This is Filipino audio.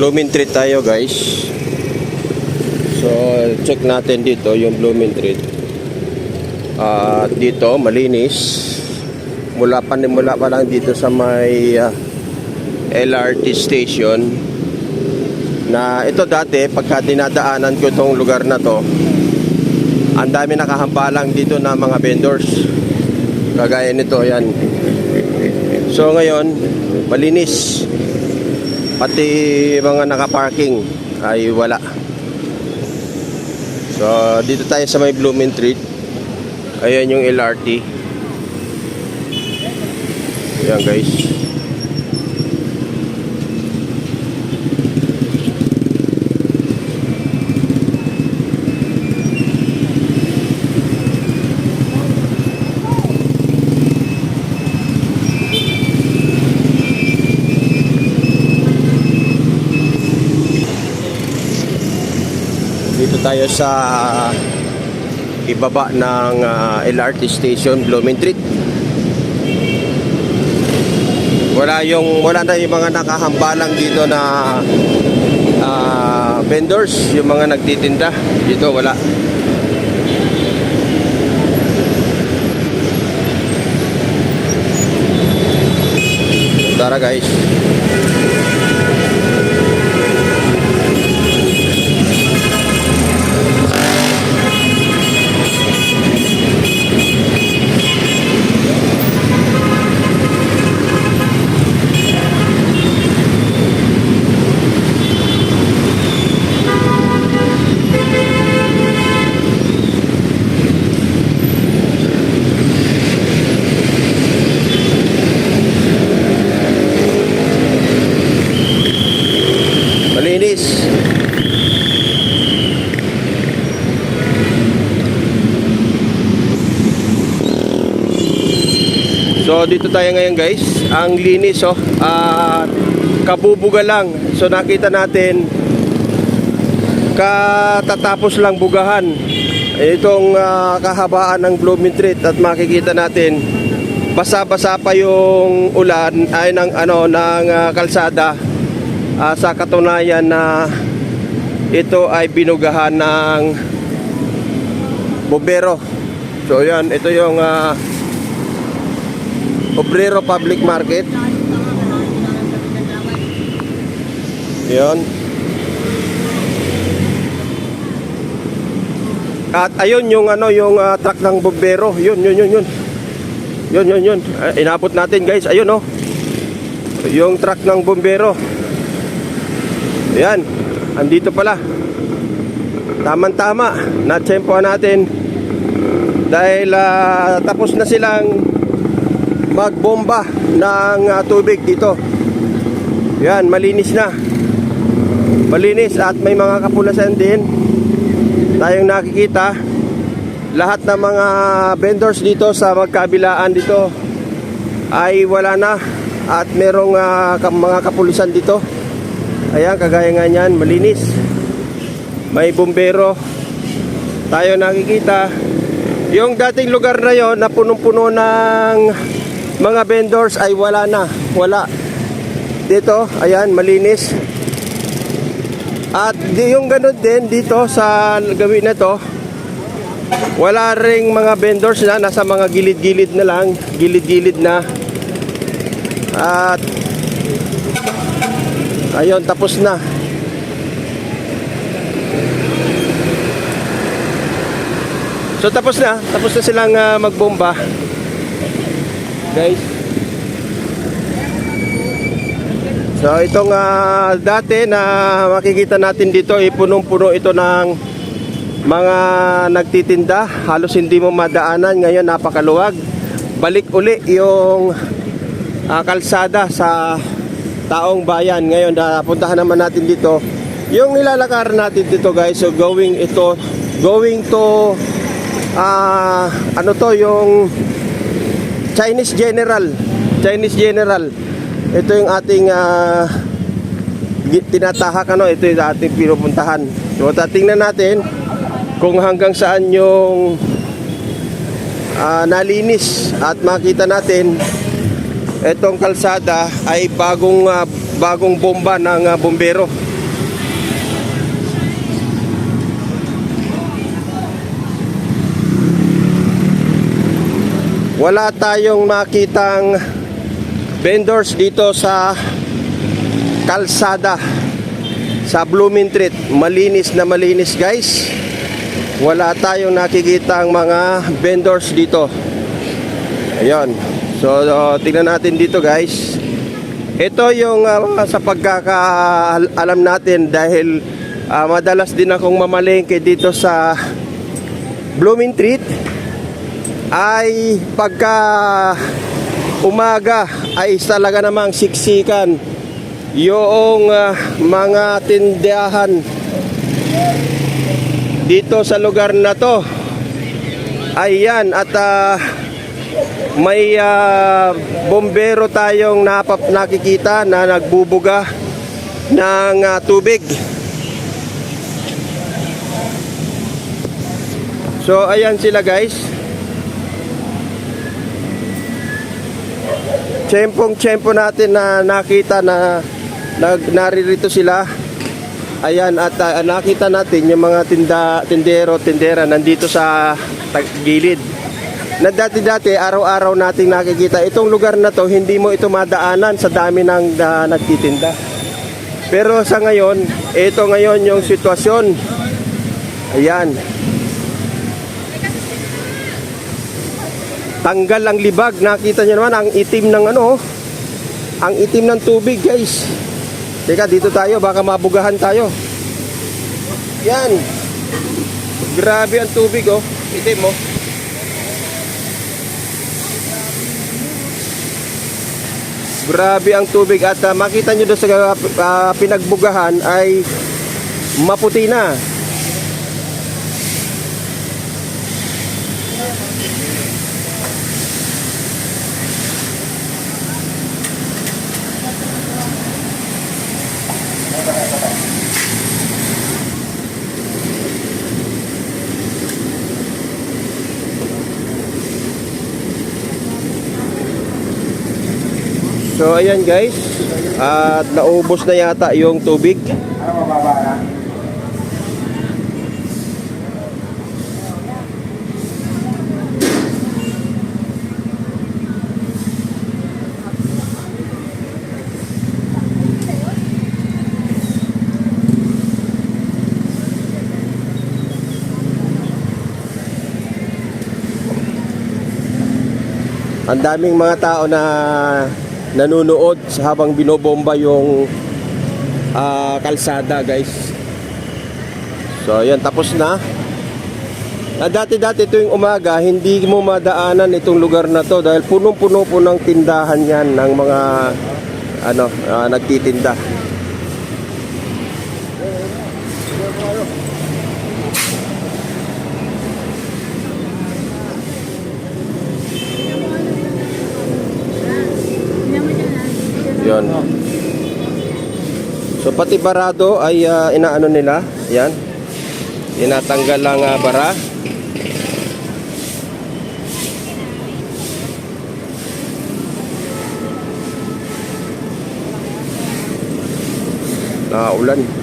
Blooming treat tayo guys. So, check natin dito yung blooming treat. At dito, malinis. Mula pa, mula pa lang dito sa may ah, LRT station. Na ito dati, pagka dinadaanan ko itong lugar na to, ang dami nakahambalang dito na mga vendors. Kagaya nito, yan. So ngayon, malinis. Pati mga nakaparking ay wala. So, dito tayo sa may Blooming Street. Ayan yung LRT. Ayan guys. Dito tayo sa ibaba ng ah, LRT station Blooming Street. Wala yung wala na yung mga nakahambalang dito na ah, vendors, yung mga nagtitinda. Dito wala. Tara guys. Malinis. So dito tayo ngayon guys. Ang linis oh. Ah, kabubuga lang. So nakita natin katatapos lang bugahan itong ah, kahabaan ng Blooming Street at makikita natin basa-basa pa yung ulan ay ng ano ng ah, kalsada Ah, sa katunayan na ito ay binugahan ng bombero. So yan, ito yung ah, Obrero Public Market. Yan. At ayun yung ano yung ah, truck ng bombero. Yun, yun, yun, yun. Yun, yun, yun. Ah, inabot natin guys. Ayun oh. Yung truck ng bombero. Ayan, andito pala. Tama-tama, natsempohan natin dahil ah, tapos na silang magbomba ng ah, tubig dito. Yan, malinis na. Malinis at may mga kapulasan din tayong nakikita. Lahat ng mga vendors dito sa magkabilaan dito ay wala na at merong ka- mga kapulisan dito. Ayan, kagaya nga niyan, malinis. May bumbero. Tayo nakikita. Yung dating lugar na yon na punong-puno ng mga vendors ay wala na. Wala. Dito, ayan, malinis. At di yung ganun din dito sa gawin na to, wala ring mga vendors na nasa mga gilid-gilid na lang, gilid-gilid na. At Ayun, tapos na. So tapos na, tapos na silang ah, magbomba. Guys. So itong ah, dati na makikita natin dito, eh, punong-puno ito ng mga nagtitinda. Halos hindi mo madaanan. Ngayon napakaluwag. Balik uli yung ah, kalsada sa taong bayan. Ngayon, napuntahan naman natin dito. Yung nilalakar natin dito guys, so going ito, going to, ah, ano to, yung Chinese General. Chinese General. Ito yung ating gi- tinatahak, ano, ito yung ating pinupuntahan. So, tatingnan natin kung hanggang saan yung ah, nalinis at makita natin itong kalsada ay bagong ah, bagong bomba ng ah, bombero. Wala tayong makitang vendors dito sa kalsada sa Blooming Street. Malinis na malinis guys. Wala tayong nakikitang mga vendors dito. Ayun. So, uh, tingnan natin dito guys. Ito yung uh, sa pagkakaalam natin dahil uh, madalas din akong mamalengke dito sa Blooming Street ay pagka umaga ay talaga namang siksikan yung uh, mga tindahan dito sa lugar na to. Ayan at ah, may ah, bombero tayong napap nakikita na nagbubuga ng ah, tubig. So ayan sila guys Tsempong tsempo natin na nakita na nag naririto sila. Ayan at ah, nakita natin yung mga tinda tindero, tindera nandito sa gilid. Na dati-dati araw-araw nating nakikita itong lugar na to hindi mo ito madaanan sa dami ng ah, nagtitinda. Pero sa ngayon, ito ngayon yung sitwasyon. Ayan. Tanggal ang libag. Nakita nyo naman ang itim ng ano. oh. Ang itim ng tubig guys. Teka dito tayo. Baka mabugahan tayo. Yan. Grabe ang tubig oh. Itim oh. Grabe ang tubig at ah, makita nyo doon sa ah, pinagbugahan ay maputi na. So ayan guys, at naubos na yata yung tubig. Ang daming mga tao na nanonood habang binobomba yung ah, kalsada guys. So ayan tapos na. Dati-dati tuwing umaga hindi mo madaanan itong lugar na to dahil punong-puno po ng tindahan yan ng mga ano ah, nagtitinda. Yon. So pati barado ay ah, inaano nila, yan. Tinatanggal lang ah, bara. Naulan.